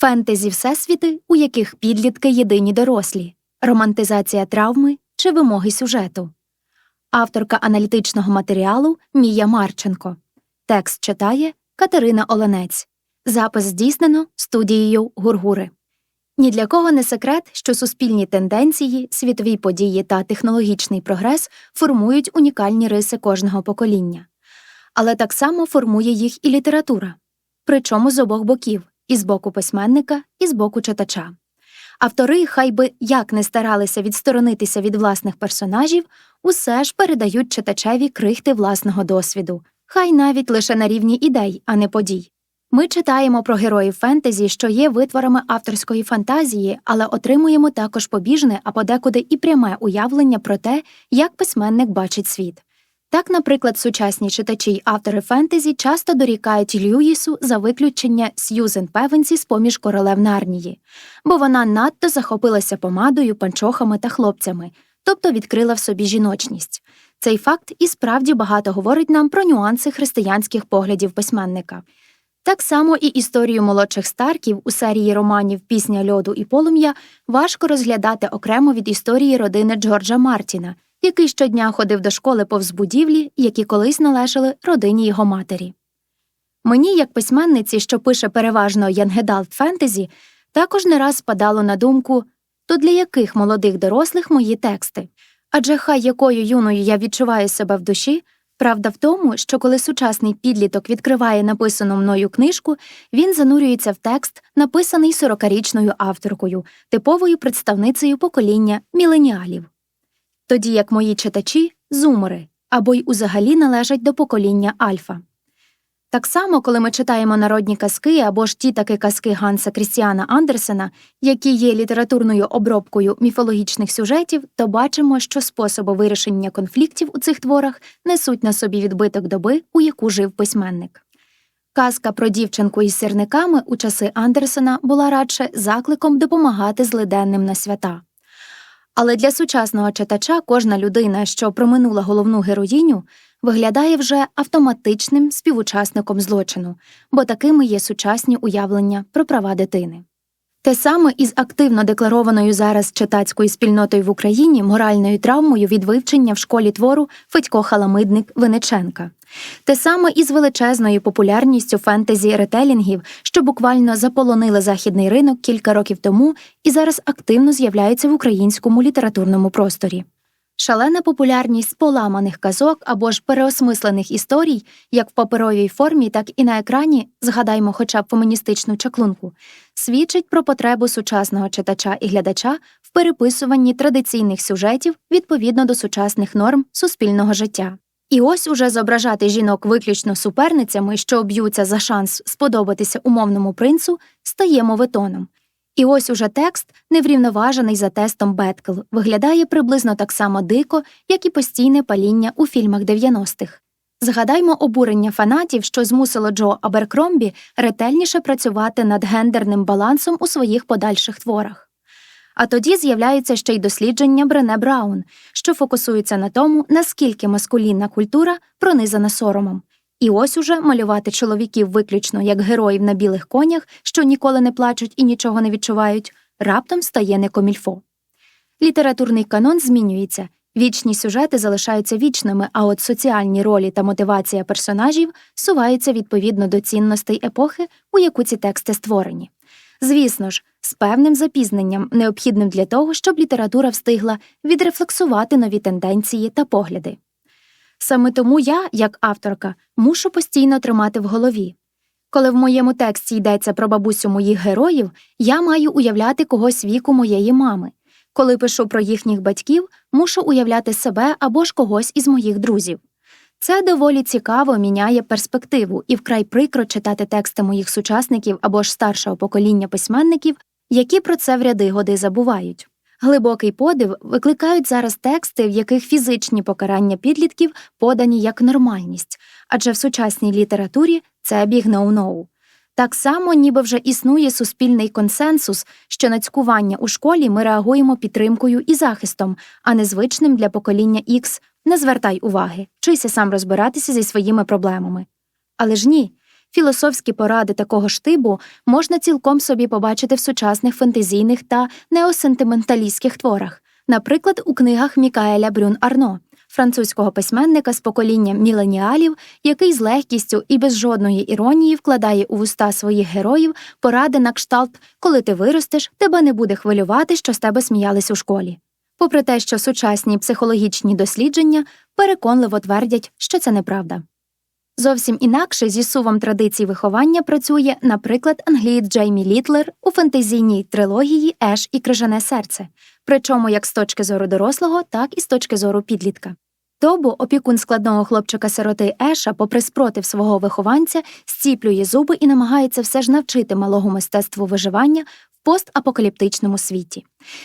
фентезі всесвіти, у яких підлітки єдині дорослі, романтизація травми чи вимоги сюжету. Авторка аналітичного матеріалу Мія Марченко. Текст читає Катерина Оленець. Запис здійснено студією Гургури. Ні для кого не секрет, що суспільні тенденції, світові події та технологічний прогрес формують унікальні риси кожного покоління. Але так само формує їх і література, причому з обох боків і з боку письменника, і з боку читача. Автори, хай би як не старалися відсторонитися від власних персонажів, усе ж передають читачеві крихти власного досвіду, хай навіть лише на рівні ідей, а не подій. Ми читаємо про героїв фентезі, що є витворами авторської фантазії, але отримуємо також побіжне, а подекуди і пряме уявлення про те, як письменник бачить світ. Так, наприклад, сучасні читачі й автори фентезі часто дорікають Льюїсу за виключення Сьюзен Певенсі з поміж королев Нарнії, бо вона надто захопилася помадою, панчохами та хлопцями, тобто відкрила в собі жіночність. Цей факт і справді багато говорить нам про нюанси християнських поглядів письменника. Так само і історію молодших старків у серії романів Пісня льоду і полум'я важко розглядати окремо від історії родини Джорджа Мартіна, який щодня ходив до школи повз будівлі, які колись належали родині його матері. Мені, як письменниці, що пише переважно янгедалт фентезі, також не раз спадало на думку то для яких молодих дорослих мої тексти? Адже хай якою юною я відчуваю себе в душі, правда в тому, що коли сучасний підліток відкриває написану мною книжку, він занурюється в текст, написаний сорокарічною авторкою, типовою представницею покоління міленіалів. Тоді як мої читачі зумери або й узагалі належать до покоління альфа. Так само, коли ми читаємо народні казки або ж ті таки казки Ганса Крістіана Андерсена, які є літературною обробкою міфологічних сюжетів, то бачимо, що способи вирішення конфліктів у цих творах несуть на собі відбиток доби, у яку жив письменник. Казка про дівчинку із сірниками у часи Андерсена була радше закликом допомагати злиденним на свята. Але для сучасного читача кожна людина, що проминула головну героїню, виглядає вже автоматичним співучасником злочину, бо такими є сучасні уявлення про права дитини. Те саме із активно декларованою зараз читацькою спільнотою в Україні моральною травмою від вивчення в школі твору Федько Халамидник Виниченка. Те саме із величезною популярністю фентезі ретелінгів, що буквально заполонили західний ринок кілька років тому і зараз активно з'являються в українському літературному просторі. Шалена популярність поламаних казок або ж переосмислених історій, як в паперовій формі, так і на екрані, згадаймо хоча б феміністичну чаклунку, свідчить про потребу сучасного читача і глядача в переписуванні традиційних сюжетів відповідно до сучасних норм суспільного життя. І ось уже зображати жінок виключно суперницями, що б'ються за шанс сподобатися умовному принцу, стає моветоном. І ось уже текст, неврівноважений за тестом Беткл, виглядає приблизно так само дико, як і постійне паління у фільмах 90-х. Згадаймо обурення фанатів, що змусило Джо Аберкромбі ретельніше працювати над гендерним балансом у своїх подальших творах. А тоді з'являються ще й дослідження Брене Браун, що фокусуються на тому, наскільки маскулінна культура пронизана соромом. І ось уже малювати чоловіків виключно як героїв на білих конях, що ніколи не плачуть і нічого не відчувають, раптом стає не комільфо. Літературний канон змінюється, вічні сюжети залишаються вічними, а от соціальні ролі та мотивація персонажів суваються відповідно до цінностей епохи, у яку ці тексти створені. Звісно ж, з певним запізненням, необхідним для того, щоб література встигла відрефлексувати нові тенденції та погляди. Саме тому я, як авторка, мушу постійно тримати в голові. Коли в моєму тексті йдеться про бабусю моїх героїв, я маю уявляти когось віку моєї мами. Коли пишу про їхніх батьків, мушу уявляти себе або ж когось із моїх друзів. Це доволі цікаво міняє перспективу і вкрай прикро читати тексти моїх сучасників або ж старшого покоління письменників, які про це в ряди годи забувають. Глибокий подив викликають зараз тексти, в яких фізичні покарання підлітків подані як нормальність, адже в сучасній літературі це біг ноу-ноу. Так само, ніби вже існує суспільний консенсус, що на цькування у школі ми реагуємо підтримкою і захистом, а не звичним для покоління X не звертай уваги, вчися сам розбиратися зі своїми проблемами. Але ж ні, Філософські поради такого штибу можна цілком собі побачити в сучасних фентезійних та неосентименталістських творах, наприклад, у книгах Мікаеля Брюн Арно, французького письменника з покоління міленіалів, який з легкістю і без жодної іронії вкладає у вуста своїх героїв поради на кшталт коли ти виростеш, тебе не буде хвилювати, що з тебе сміялись у школі. Попри те, що сучасні психологічні дослідження переконливо твердять, що це неправда. Зовсім інакше зі сувом традицій виховання працює, наприклад, англієць Джеймі Літлер у фентезійній трилогії Еш і крижане серце, причому як з точки зору дорослого, так і з точки зору підлітка. Тобо опікун складного хлопчика-сироти Еша, попри спротив свого вихованця, зціплює зуби і намагається все ж навчити малого мистецтву виживання постапокаліптичному світі.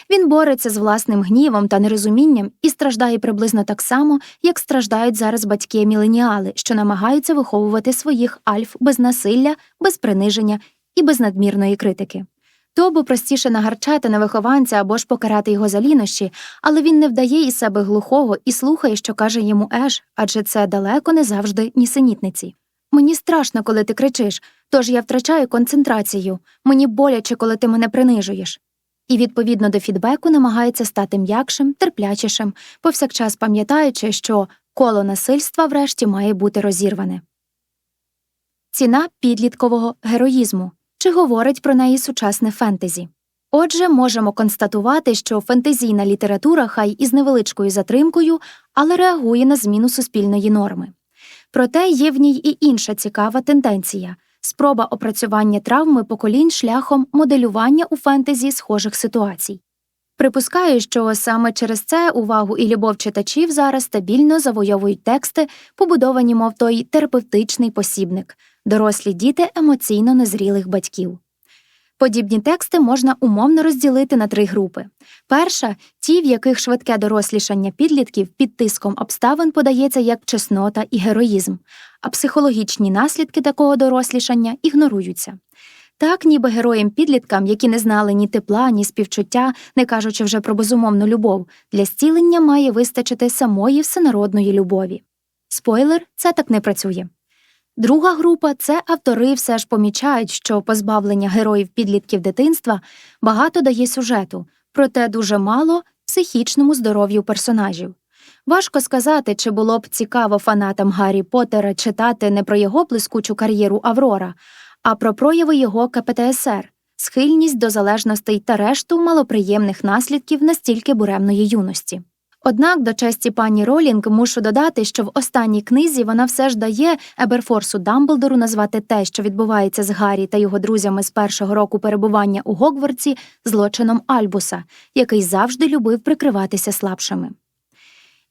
Він бореться з власним гнівом та нерозумінням і страждає приблизно так само, як страждають зараз батьки-міленіали, що намагаються виховувати своїх альф без насилля, без приниження і без надмірної критики. Тобо простіше нагарчати на вихованця або ж покарати його за лінощі, але він не вдає із себе глухого і слухає, що каже йому Еш, адже це далеко не завжди нісенітниці. Мені страшно, коли ти кричиш, тож я втрачаю концентрацію, мені боляче, коли ти мене принижуєш. І відповідно до фідбеку намагається стати м'якшим, терплячішим, повсякчас пам'ятаючи, що коло насильства врешті має бути розірване. Ціна підліткового героїзму чи говорить про неї сучасне фентезі. Отже, можемо констатувати, що фентезійна література хай із невеличкою затримкою, але реагує на зміну суспільної норми. Проте є в ній і інша цікава тенденція спроба опрацювання травми поколінь шляхом моделювання у фентезі схожих ситуацій. Припускаю, що саме через це увагу і любов читачів зараз стабільно завойовують тексти, побудовані, мов той терапевтичний посібник, дорослі діти емоційно незрілих батьків. Подібні тексти можна умовно розділити на три групи. Перша ті, в яких швидке дорослішання підлітків під тиском обставин подається як чеснота і героїзм, а психологічні наслідки такого дорослішання ігноруються. Так, ніби героям підліткам, які не знали ні тепла, ні співчуття, не кажучи вже про безумовну любов, для зцілення має вистачити самої всенародної любові. Спойлер, це так не працює. Друга група це автори все ж помічають, що позбавлення героїв підлітків дитинства багато дає сюжету, проте дуже мало психічному здоров'ю персонажів. Важко сказати, чи було б цікаво фанатам Гаррі Поттера читати не про його блискучу кар'єру Аврора, а про прояви його КПТСР, схильність до залежностей та решту малоприємних наслідків настільки буремної юності. Однак до честі пані Ролінг мушу додати, що в останній книзі вона все ж дає Еберфорсу Дамблдору назвати те, що відбувається з Гаррі та його друзями з першого року перебування у Гогвартсі, злочином Альбуса, який завжди любив прикриватися слабшими.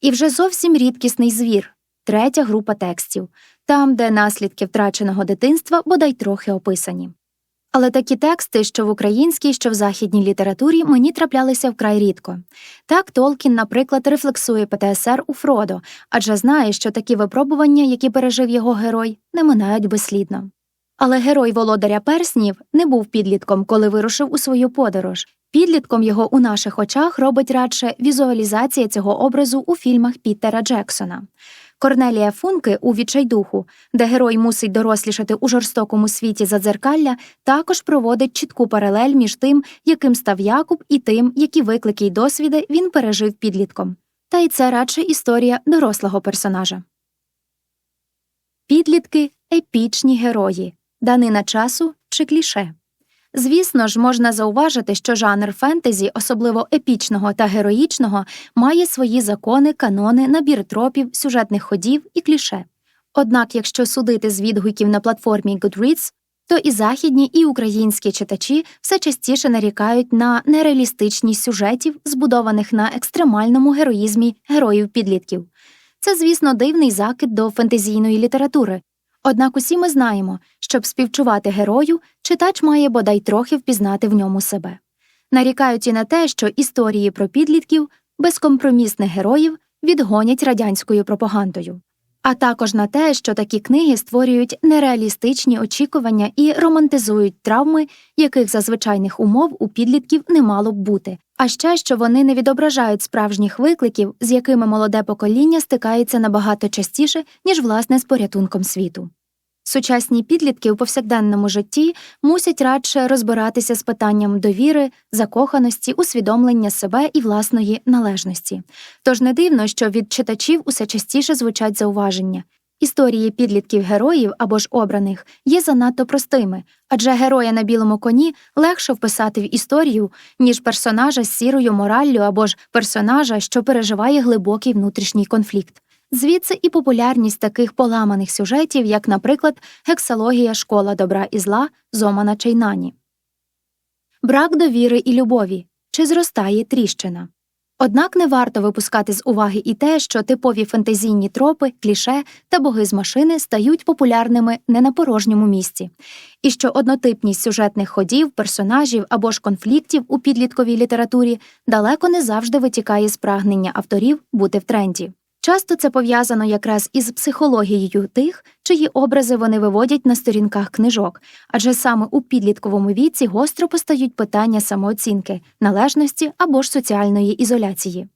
І вже зовсім рідкісний звір третя група текстів, там, де наслідки втраченого дитинства бодай трохи описані. Але такі тексти, що в українській, що в західній літературі, мені траплялися вкрай рідко. Так Толкін, наприклад, рефлексує ПТСР у Фродо, адже знає, що такі випробування, які пережив його герой, не минають безслідно. Але герой володаря перснів не був підлітком, коли вирушив у свою подорож. Підлітком його у наших очах робить радше візуалізація цього образу у фільмах Пітера Джексона. Корнелія Функи у відчайдуху, де герой мусить дорослішати у жорстокому світі задзеркалля, також проводить чітку паралель між тим, яким став Якуб, і тим, які виклики й досвіди він пережив підлітком. Та й це радше історія дорослого персонажа. Підлітки епічні герої, данина часу чи кліше. Звісно ж, можна зауважити, що жанр фентезі, особливо епічного та героїчного, має свої закони, канони, набір тропів, сюжетних ходів і кліше. Однак, якщо судити з відгуків на платформі Goodreads, то і західні, і українські читачі все частіше нарікають на нереалістичність сюжетів, збудованих на екстремальному героїзмі героїв підлітків. Це, звісно, дивний закид до фентезійної літератури, Однак усі ми знаємо, щоб співчувати герою, читач має бодай трохи впізнати в ньому себе. Нарікають і на те, що історії про підлітків безкомпромісних героїв відгонять радянською пропагандою, а також на те, що такі книги створюють нереалістичні очікування і романтизують травми, яких за звичайних умов у підлітків не мало б бути, а ще що вони не відображають справжніх викликів, з якими молоде покоління стикається набагато частіше, ніж власне з порятунком світу. Сучасні підлітки у повсякденному житті мусять радше розбиратися з питанням довіри, закоханості, усвідомлення себе і власної належності. Тож не дивно, що від читачів усе частіше звучать зауваження. Історії підлітків героїв або ж обраних є занадто простими, адже героя на білому коні легше вписати в історію, ніж персонажа з сірою мораллю або ж персонажа, що переживає глибокий внутрішній конфлікт. Звідси і популярність таких поламаних сюжетів, як, наприклад, гексалогія школа добра і зла Зомана Чайнані. Брак довіри і любові чи зростає тріщина. Однак не варто випускати з уваги і те, що типові фентезійні тропи, кліше та боги з машини стають популярними не на порожньому місці, і що однотипність сюжетних ходів, персонажів або ж конфліктів у підлітковій літературі далеко не завжди витікає з прагнення авторів бути в тренді. Часто це пов'язано якраз із психологією тих, чиї образи вони виводять на сторінках книжок, адже саме у підлітковому віці гостро постають питання самооцінки, належності або ж соціальної ізоляції.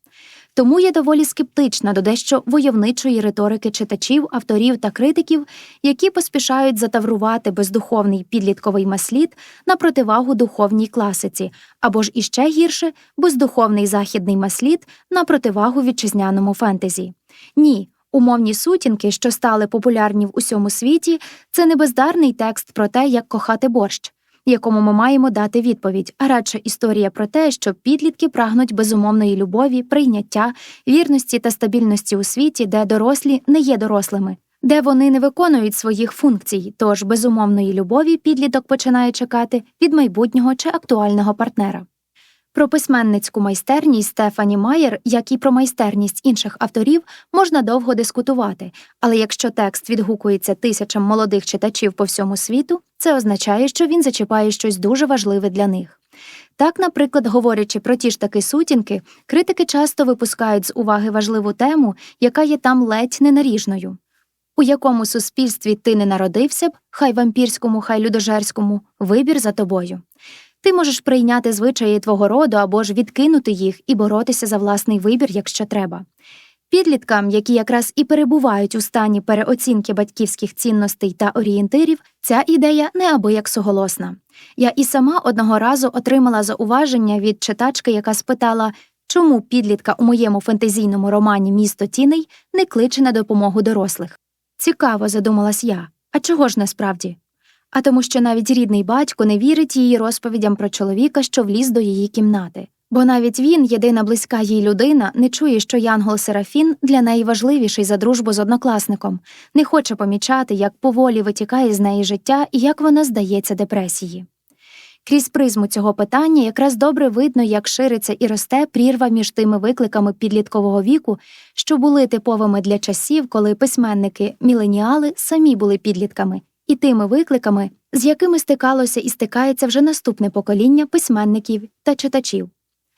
Тому я доволі скептична до дещо войовничої риторики читачів, авторів та критиків, які поспішають затаврувати бездуховний підлітковий маслід на противагу духовній класиці, або ж іще гірше бездуховний західний маслід на противагу вітчизняному фентезі. Ні, умовні сутінки, що стали популярні в усьому світі, це не бездарний текст про те, як кохати борщ якому ми маємо дати відповідь, а радше історія про те, що підлітки прагнуть безумовної любові, прийняття, вірності та стабільності у світі, де дорослі не є дорослими, де вони не виконують своїх функцій, тож безумовної любові підліток починає чекати від майбутнього чи актуального партнера. Про письменницьку майстерність Стефані Майер, як і про майстерність інших авторів, можна довго дискутувати, але якщо текст відгукується тисячам молодих читачів по всьому світу, це означає, що він зачіпає щось дуже важливе для них. Так, наприклад, говорячи про ті ж таки сутінки, критики часто випускають з уваги важливу тему, яка є там ледь ненаріжною. У якому суспільстві ти не народився б, хай вампірському, хай людожерському, вибір за тобою. Ти можеш прийняти звичаї твого роду або ж відкинути їх і боротися за власний вибір, якщо треба. Підліткам, які якраз і перебувають у стані переоцінки батьківських цінностей та орієнтирів, ця ідея неабияк суголосна. Я і сама одного разу отримала зауваження від читачки, яка спитала, чому підлітка у моєму фентезійному романі Місто тіней не кличе на допомогу дорослих. Цікаво, задумалась я. А чого ж насправді? А тому, що навіть рідний батько не вірить її розповідям про чоловіка, що вліз до її кімнати. Бо навіть він, єдина близька їй людина, не чує, що Янгол Серафін для неї важливіший за дружбу з однокласником, не хоче помічати, як поволі витікає з неї життя і як вона здається депресії. Крізь призму цього питання якраз добре видно, як шириться і росте прірва між тими викликами підліткового віку, що були типовими для часів, коли письменники міленіали самі були підлітками, і тими викликами, з якими стикалося і стикається вже наступне покоління письменників та читачів.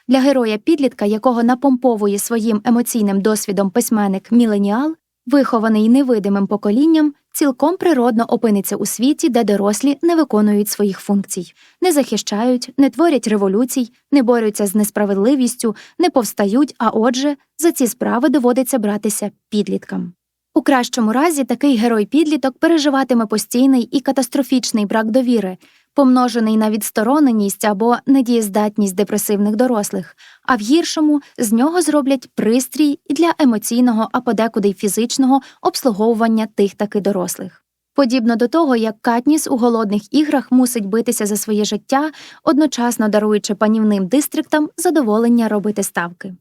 Для героя підлітка, якого напомповує своїм емоційним досвідом письменник Міленіал, вихований невидимим поколінням, цілком природно опиниться у світі, де дорослі не виконують своїх функцій, не захищають, не творять революцій, не борються з несправедливістю, не повстають, а отже, за ці справи доводиться братися підліткам. У кращому разі такий герой підліток переживатиме постійний і катастрофічний брак довіри, помножений на відстороненість або недієздатність депресивних дорослих, а в гіршому з нього зроблять пристрій для емоційного, а подекуди й фізичного обслуговування тих таки дорослих. Подібно до того, як Катніс у голодних іграх мусить битися за своє життя, одночасно даруючи панівним дистриктам задоволення робити ставки.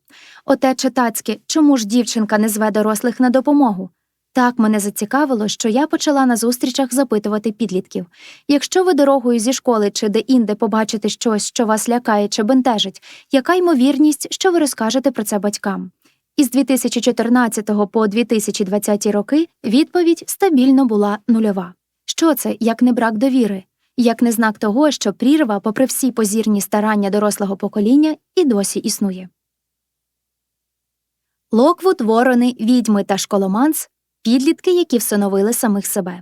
Оте читацьке, чому ж дівчинка не зве дорослих на допомогу? Так мене зацікавило, що я почала на зустрічах запитувати підлітків якщо ви дорогою зі школи чи де-інде побачите щось, що вас лякає чи бентежить, яка ймовірність, що ви розкажете про це батькам? Із 2014 по 2020 роки відповідь стабільно була нульова. Що це, як не брак довіри, як не знак того, що прірва, попри всі позірні старання дорослого покоління, і досі існує. Локвуд, ворони, відьми та школоманс підлітки, які всиновили самих себе.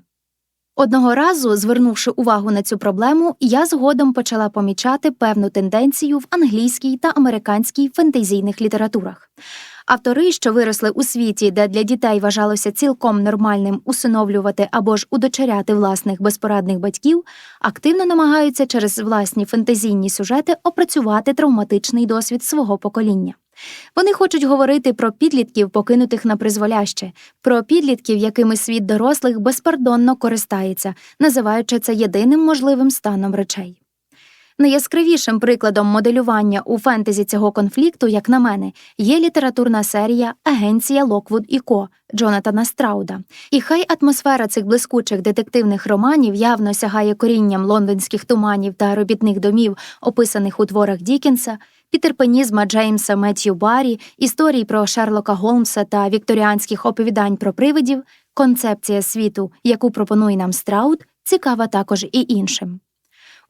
Одного разу, звернувши увагу на цю проблему, я згодом почала помічати певну тенденцію в англійській та американській фентезійних літературах. Автори, що виросли у світі, де для дітей вважалося цілком нормальним усиновлювати або ж удочеряти власних безпорадних батьків, активно намагаються через власні фантазійні сюжети опрацювати травматичний досвід свого покоління. Вони хочуть говорити про підлітків, покинутих на призволяще, про підлітків, якими світ дорослих безпардонно користається, називаючи це єдиним можливим станом речей. Найяскравішим прикладом моделювання у фентезі цього конфлікту, як на мене, є літературна серія Агенція Локвуд і Ко Джонатана Страуда. І хай атмосфера цих блискучих детективних романів явно сягає корінням лондонських туманів та робітних домів, описаних у творах Дікінса, пітерпенізма Джеймса Меттью Баррі, історій про Шерлока Голмса та вікторіанських оповідань про привидів, концепція світу, яку пропонує нам Страуд, цікава також і іншим.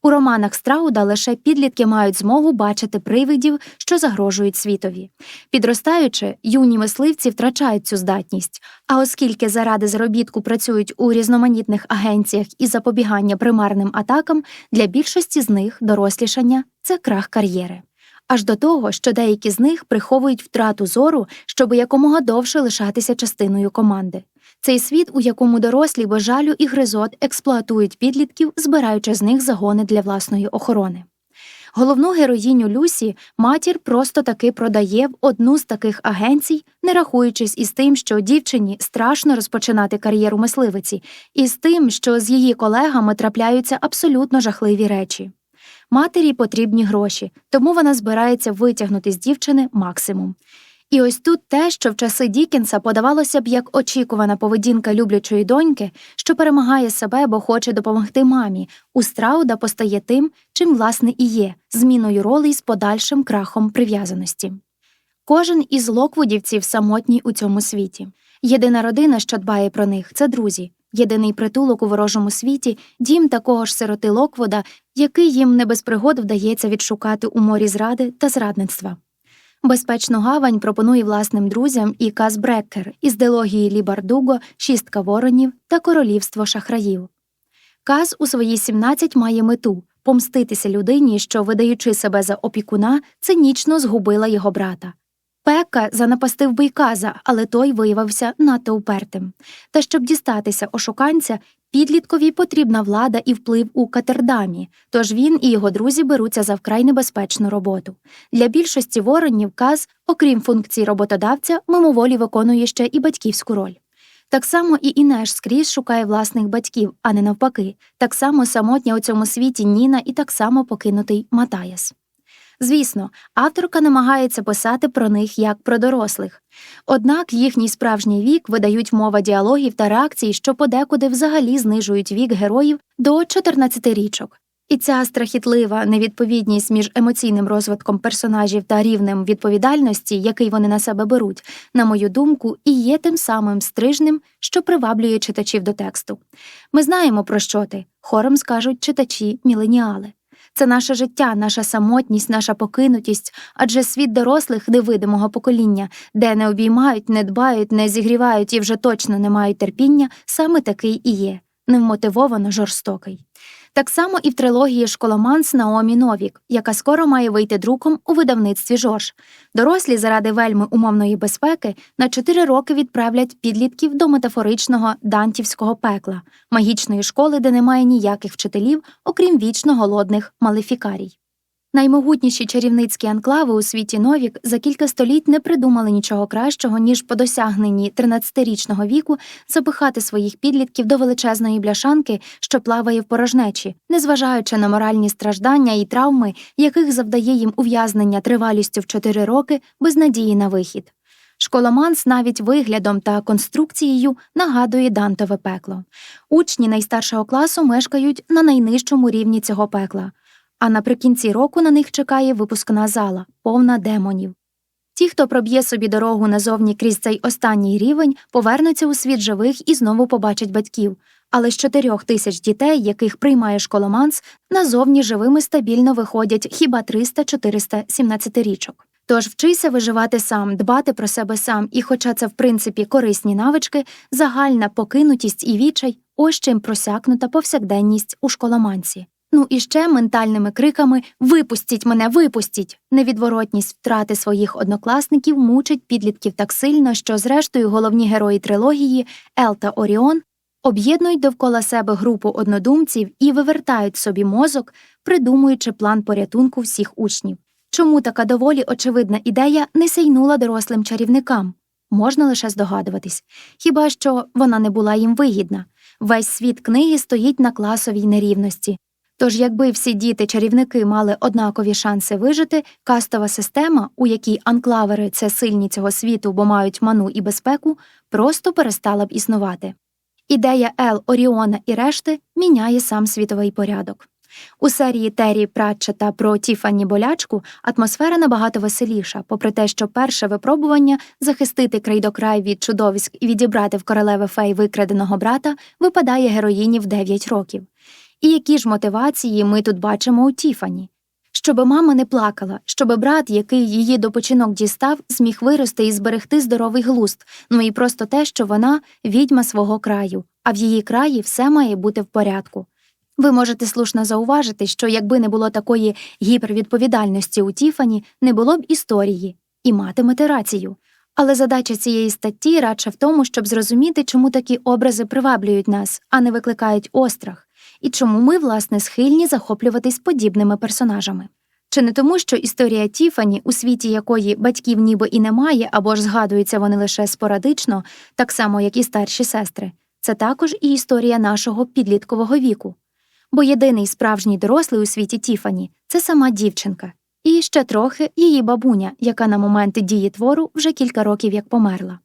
У романах Страуда лише підлітки мають змогу бачити привидів, що загрожують світові. Підростаючи, юні мисливці втрачають цю здатність. А оскільки заради заробітку працюють у різноманітних агенціях і запобігання примарним атакам, для більшості з них дорослішання це крах кар'єри. Аж до того, що деякі з них приховують втрату зору, щоб якомога довше лишатися частиною команди. Цей світ, у якому дорослі без жалю і гризот експлуатують підлітків, збираючи з них загони для власної охорони. Головну героїню Люсі матір просто таки продає в одну з таких агенцій, не рахуючись із тим, що дівчині страшно розпочинати кар'єру мисливиці, і з тим, що з її колегами трапляються абсолютно жахливі речі. Матері потрібні гроші, тому вона збирається витягнути з дівчини максимум. І ось тут те, що в часи Дікінса подавалося б як очікувана поведінка люблячої доньки, що перемагає себе, бо хоче допомогти мамі, у Страуда постає тим, чим власне і є зміною ролей з подальшим крахом прив'язаності. Кожен із локвудівців самотній у цьому світі. Єдина родина, що дбає про них, це друзі. Єдиний притулок у ворожому світі дім такого ж сироти Локвода, який їм не без пригод вдається відшукати у морі зради та зрадництва. Безпечну гавань пропонує власним друзям і Каз Бреккер із дилогії Лі Бардуго, Шістка воронів та Королівство шахраїв. Каз у свої 17 має мету помститися людині, що, видаючи себе за опікуна, цинічно згубила його брата. Пека занапастив би але той виявився надто упертим. Та щоб дістатися ошуканця, підліткові потрібна влада і вплив у Катердамі, тож він і його друзі беруться за вкрай небезпечну роботу. Для більшості воронів каз, окрім функцій роботодавця, мимоволі виконує ще і батьківську роль. Так само і Інеш скрізь шукає власних батьків, а не навпаки, так само самотня у цьому світі Ніна і так само покинутий Матаяс. Звісно, авторка намагається писати про них як про дорослих, однак їхній справжній вік видають мова діалогів та реакцій, що подекуди взагалі знижують вік героїв до 14 річок. І ця страхітлива невідповідність між емоційним розвитком персонажів та рівнем відповідальності, який вони на себе беруть, на мою думку, і є тим самим стрижним, що приваблює читачів до тексту. Ми знаємо, про що ти, хором скажуть читачі міленіали. Це наше життя, наша самотність, наша покинутість, адже світ дорослих невидимого покоління, де не обіймають, не дбають, не зігрівають і вже точно не мають терпіння, саме такий і є, невмотивовано жорстокий. Так само і в трилогії Школоманс Наомі Новік, яка скоро має вийти друком у видавництві Жорж. Дорослі заради вельми умовної безпеки на чотири роки відправлять підлітків до метафоричного дантівського пекла, магічної школи, де немає ніяких вчителів, окрім вічно голодних малефікарій. Наймогутніші чарівницькі анклави у світі Новік за кілька століть не придумали нічого кращого, ніж по досягненні 13-річного віку запихати своїх підлітків до величезної бляшанки, що плаває в порожнечі, незважаючи на моральні страждання і травми, яких завдає їм ув'язнення тривалістю в 4 роки без надії на вихід. Школоманс навіть виглядом та конструкцією нагадує Дантове пекло. Учні найстаршого класу мешкають на найнижчому рівні цього пекла а наприкінці року на них чекає випускна зала, повна демонів. Ті, хто проб'є собі дорогу назовні крізь цей останній рівень, повернуться у світ живих і знову побачать батьків, але з чотирьох тисяч дітей, яких приймає школоманс, назовні живими стабільно виходять хіба 300-400 17-річок. Тож вчися виживати сам, дбати про себе сам, і, хоча це в принципі корисні навички, загальна покинутість і відчай ось чим просякнута повсякденність у школоманці. Ну і ще ментальними криками Випустіть мене, випустіть! Невідворотність втрати своїх однокласників мучить підлітків так сильно, що, зрештою, головні герої трилогії Ел та Оріон об'єднують довкола себе групу однодумців і вивертають собі мозок, придумуючи план порятунку всіх учнів. Чому така доволі очевидна ідея не сяйнула дорослим чарівникам? Можна лише здогадуватись, хіба що вона не була їм вигідна. Весь світ книги стоїть на класовій нерівності. Тож, якби всі діти-чарівники мали однакові шанси вижити, кастова система, у якій анклавери це сильні цього світу, бо мають ману і безпеку, просто перестала б існувати. Ідея Ел, Оріона і решти міняє сам світовий порядок. У серії Террі Пратчета про Тіфані Болячку атмосфера набагато веселіша, попри те, що перше випробування захистити крайдокрай від чудовиськ і відібрати в королеви фей викраденого брата випадає героїні в 9 років. І які ж мотивації ми тут бачимо у Тіфані? Щоби мама не плакала, щоби брат, який її до починок дістав, зміг вирости і зберегти здоровий глузд, ну і просто те, що вона відьма свого краю, а в її краї все має бути в порядку. Ви можете слушно зауважити, що якби не було такої гіпервідповідальності у Тіфані, не було б історії, і матимете рацію. Але задача цієї статті радше в тому, щоб зрозуміти, чому такі образи приваблюють нас, а не викликають острах, і чому ми, власне, схильні захоплюватись подібними персонажами. Чи не тому, що історія Тіфані, у світі якої батьків ніби і немає, або ж згадуються вони лише спорадично, так само, як і старші сестри, це також і історія нашого підліткового віку. Бо єдиний справжній дорослий у світі Тіфані це сама дівчинка, і ще трохи її бабуня, яка на момент дії твору вже кілька років як померла.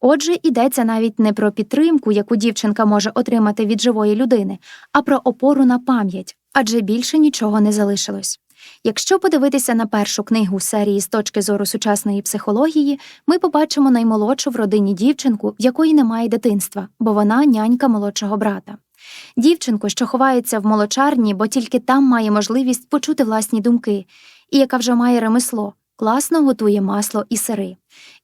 Отже, йдеться навіть не про підтримку, яку дівчинка може отримати від живої людини, а про опору на пам'ять, адже більше нічого не залишилось. Якщо подивитися на першу книгу серії з точки зору сучасної психології, ми побачимо наймолодшу в родині дівчинку, в якої немає дитинства, бо вона нянька молодшого брата. Дівчинку, що ховається в молочарні, бо тільки там має можливість почути власні думки, і яка вже має ремесло, класно готує масло і сири.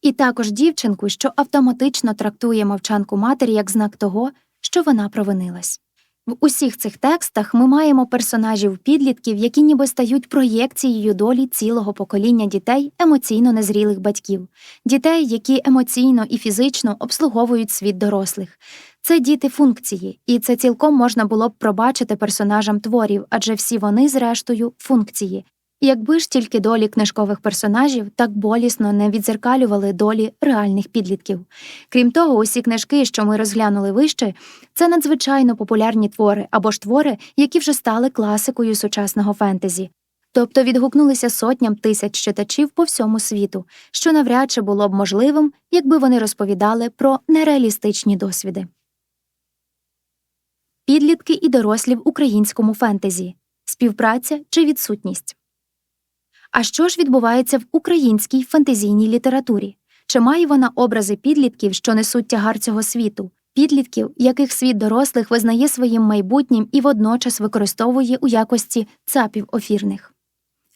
І також дівчинку, що автоматично трактує мовчанку матері як знак того, що вона провинилась. В усіх цих текстах ми маємо персонажів підлітків, які ніби стають проєкцією долі цілого покоління дітей емоційно незрілих батьків, дітей, які емоційно і фізично обслуговують світ дорослих. Це діти функції, і це цілком можна було б пробачити персонажам творів, адже всі вони, зрештою, функції. Якби ж тільки долі книжкових персонажів так болісно не відзеркалювали долі реальних підлітків. Крім того, усі книжки, що ми розглянули вище, це надзвичайно популярні твори або ж твори, які вже стали класикою сучасного фентезі. Тобто відгукнулися сотням тисяч читачів по всьому світу, що навряд чи було б можливим, якби вони розповідали про нереалістичні досвіди. Підлітки і дорослі в українському фентезі співпраця чи відсутність. А що ж відбувається в українській фантазійній літературі? Чи має вона образи підлітків, що несуть тягар цього світу, підлітків, яких світ дорослих визнає своїм майбутнім і водночас використовує у якості цапів офірних?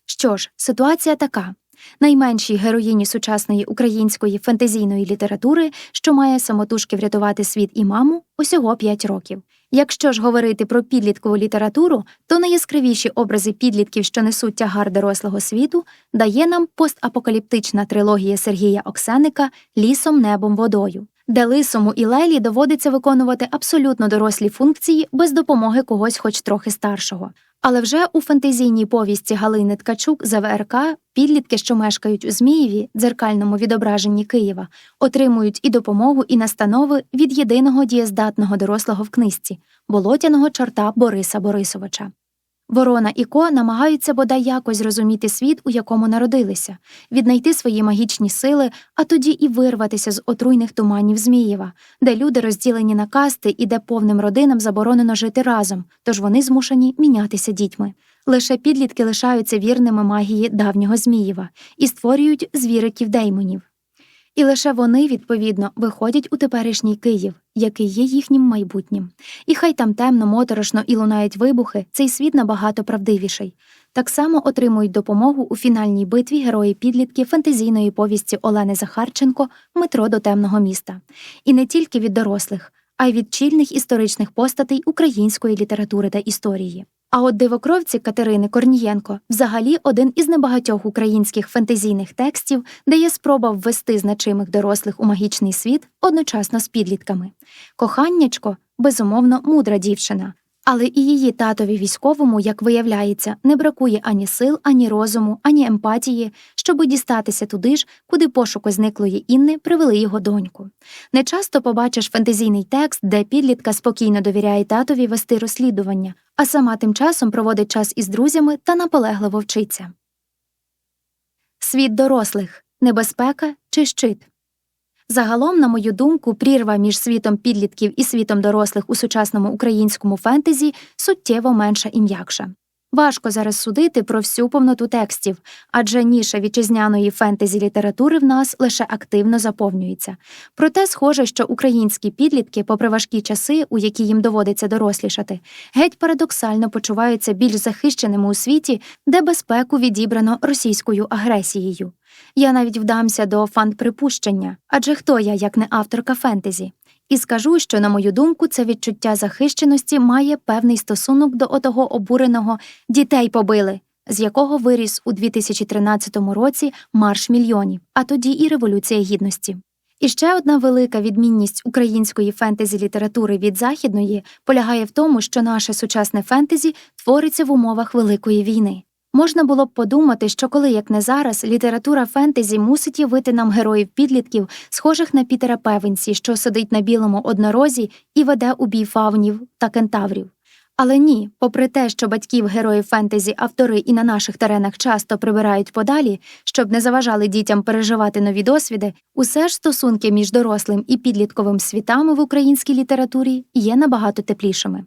Що ж, ситуація така. Найменшій героїні сучасної української фантазійної літератури, що має самотужки врятувати світ і маму, усього 5 років. Якщо ж говорити про підліткову літературу, то найяскравіші образи підлітків, що несуть тягар дорослого світу, дає нам постапокаліптична трилогія Сергія Оксеника Лісом, небом, водою, де лисому і Лелі доводиться виконувати абсолютно дорослі функції без допомоги когось, хоч трохи старшого. Але вже у фантазійній повісті Галини Ткачук за ВРК підлітки, що мешкають у Змієві, дзеркальному відображенні Києва, отримують і допомогу, і настанови від єдиного дієздатного дорослого в книжці болотяного чорта Бориса Борисовича. Ворона і Ко намагаються бодай якось зрозуміти світ, у якому народилися, віднайти свої магічні сили, а тоді і вирватися з отруйних туманів Змієва, де люди розділені на касти і де повним родинам заборонено жити разом, тож вони змушені мінятися дітьми. Лише підлітки лишаються вірними магії давнього Змієва і створюють звіриків деймонів. І лише вони, відповідно, виходять у теперішній Київ, який є їхнім майбутнім. І хай там темно, моторошно і лунають вибухи, цей світ набагато правдивіший. Так само отримують допомогу у фінальній битві герої підлітки фентезійної повісті Олени Захарченко Метро до темного міста. І не тільки від дорослих, а й від чільних історичних постатей української літератури та історії. А от дивокровці Катерини Корнієнко взагалі один із небагатьох українських фентезійних текстів, де є спроба ввести значимих дорослих у магічний світ одночасно з підлітками. Коханнячко, безумовно, мудра дівчина. Але і її татові військовому, як виявляється, не бракує ані сил, ані розуму, ані емпатії, щоби дістатися туди ж, куди пошуку зниклої Інни привели його доньку. Не часто побачиш фентезійний текст, де підлітка спокійно довіряє татові вести розслідування, а сама тим часом проводить час із друзями та наполегливо вчиться. Світ дорослих небезпека чи щит. Загалом, на мою думку, прірва між світом підлітків і світом дорослих у сучасному українському фентезі суттєво менша і м'якша. Важко зараз судити про всю повноту текстів, адже ніша вітчизняної фентезі літератури в нас лише активно заповнюється. Проте схоже, що українські підлітки, попри важкі часи, у які їм доводиться дорослішати, геть парадоксально почуваються більш захищеними у світі, де безпеку відібрано російською агресією. Я навіть вдамся до фан-припущення, адже хто я, як не авторка фентезі? І скажу, що, на мою думку, це відчуття захищеності має певний стосунок до отого обуреного дітей побили, з якого виріс у 2013 році марш мільйонів, а тоді і Революція Гідності. І ще одна велика відмінність української фентезі літератури від західної полягає в тому, що наше сучасне фентезі твориться в умовах Великої війни. Можна було б подумати, що коли, як не зараз, література фентезі мусить явити нам героїв підлітків, схожих на Пітера Певенсі, що сидить на білому однорозі і веде у бій фавнів та кентаврів. Але ні, попри те, що батьків героїв фентезі автори і на наших теренах часто прибирають подалі, щоб не заважали дітям переживати нові досвіди, усе ж стосунки між дорослим і підлітковим світами в українській літературі є набагато теплішими.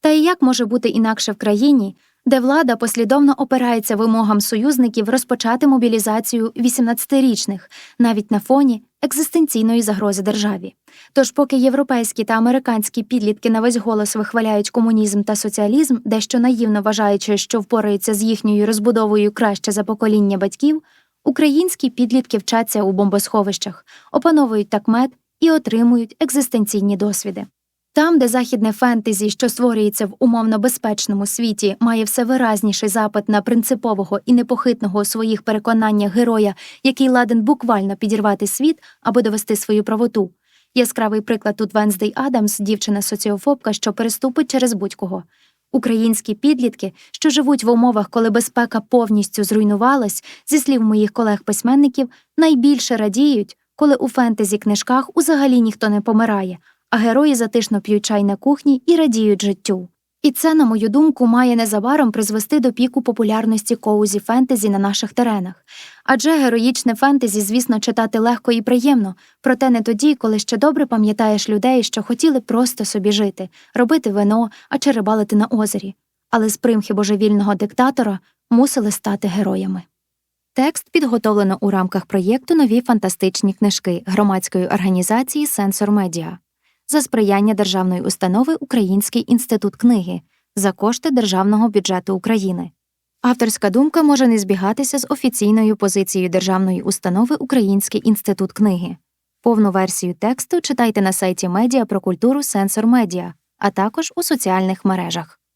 Та і як може бути інакше в країні, де влада послідовно опирається вимогам союзників розпочати мобілізацію 18-річних, навіть на фоні екзистенційної загрози державі. Тож, поки європейські та американські підлітки на весь голос вихваляють комунізм та соціалізм, дещо наївно вважаючи, що впораються з їхньою розбудовою краще за покоління батьків, українські підлітки вчаться у бомбосховищах, опановують такмет і отримують екзистенційні досвіди. Там, де західне фентезі, що створюється в умовно безпечному світі, має все виразніший запит на принципового і непохитного у своїх переконаннях героя, який ладен буквально підірвати світ аби довести свою правоту. Яскравий приклад тут Венздей Адамс, дівчина-соціофобка, що переступить через будь-кого. Українські підлітки, що живуть в умовах, коли безпека повністю зруйнувалась, зі слів моїх колег-письменників, найбільше радіють, коли у фентезі книжках узагалі ніхто не помирає а герої затишно п'ють чай на кухні і радіють життю. І це, на мою думку, має незабаром призвести до піку популярності коузі фентезі на наших теренах. Адже героїчне фентезі, звісно, читати легко і приємно, проте не тоді, коли ще добре пам'ятаєш людей, що хотіли просто собі жити, робити вино, а чи рибалити на озері, але з примхи божевільного диктатора мусили стати героями. Текст підготовлено у рамках проєкту Нові фантастичні книжки громадської організації Сенсор Медіа за сприяння державної установи Український інститут книги за кошти Державного бюджету України. Авторська думка може не збігатися з офіційною позицією державної установи Український інститут книги. Повну версію тексту читайте на сайті Медіа про культуру Сенсор Медіа, а також у соціальних мережах.